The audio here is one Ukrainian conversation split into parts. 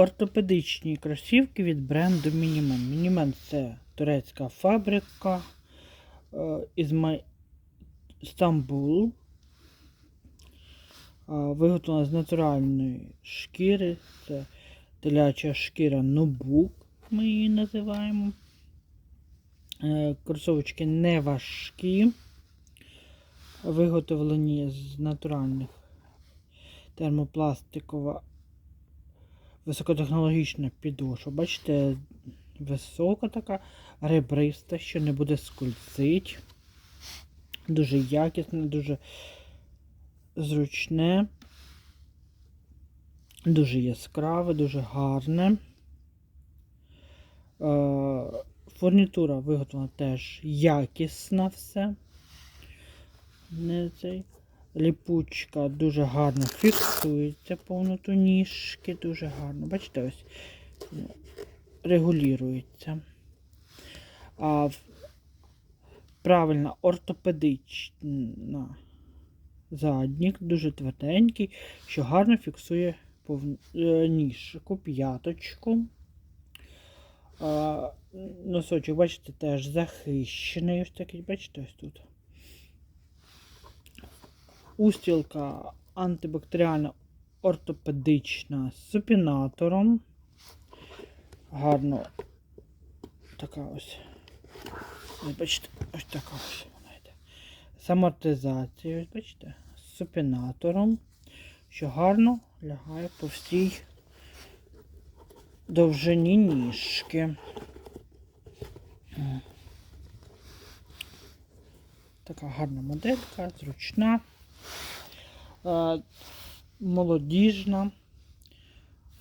Ортопедичні кросівки від бренду Мінімен. Мінімен це турецька фабрика е, із Май... Стамбул. Е, Виготовлена з натуральної шкіри. Це теляча шкіра нубук, ми її називаємо. Е, Кросовочки не важкі. Виготовлені з натуральних термопластикова високотехнологічна підошва. Бачите, висока така, ребриста, що не буде скользить. Дуже якісне, дуже зручне, дуже яскраве, дуже гарне. Е, Фурнітура виготовлена теж якісна все. Не цей. Ліпучка дуже гарно фіксується повноту ніжки, дуже гарно. Бачите, ось ну, регулюється. А правильно ортопедична заднік, дуже тверденький, що гарно фіксує повн... е, ніжку, п'яточку. Носочок, бачите, теж захищений. Ось такий, бачите, ось тут. Устілка антибактеріальна ортопедична з супінатором. Гарно така ось. Бачите, ось така ось вона йде. З амортизацією, бачите, з супінатором, що гарно лягає по всій довжині ніжки. Така гарна моделька, зручна, молодіжна.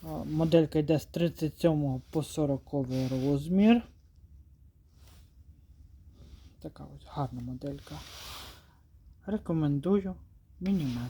Е, Моделька йде з 37 по 40 розмір. Така ось гарна моделька. Рекомендую мінімал.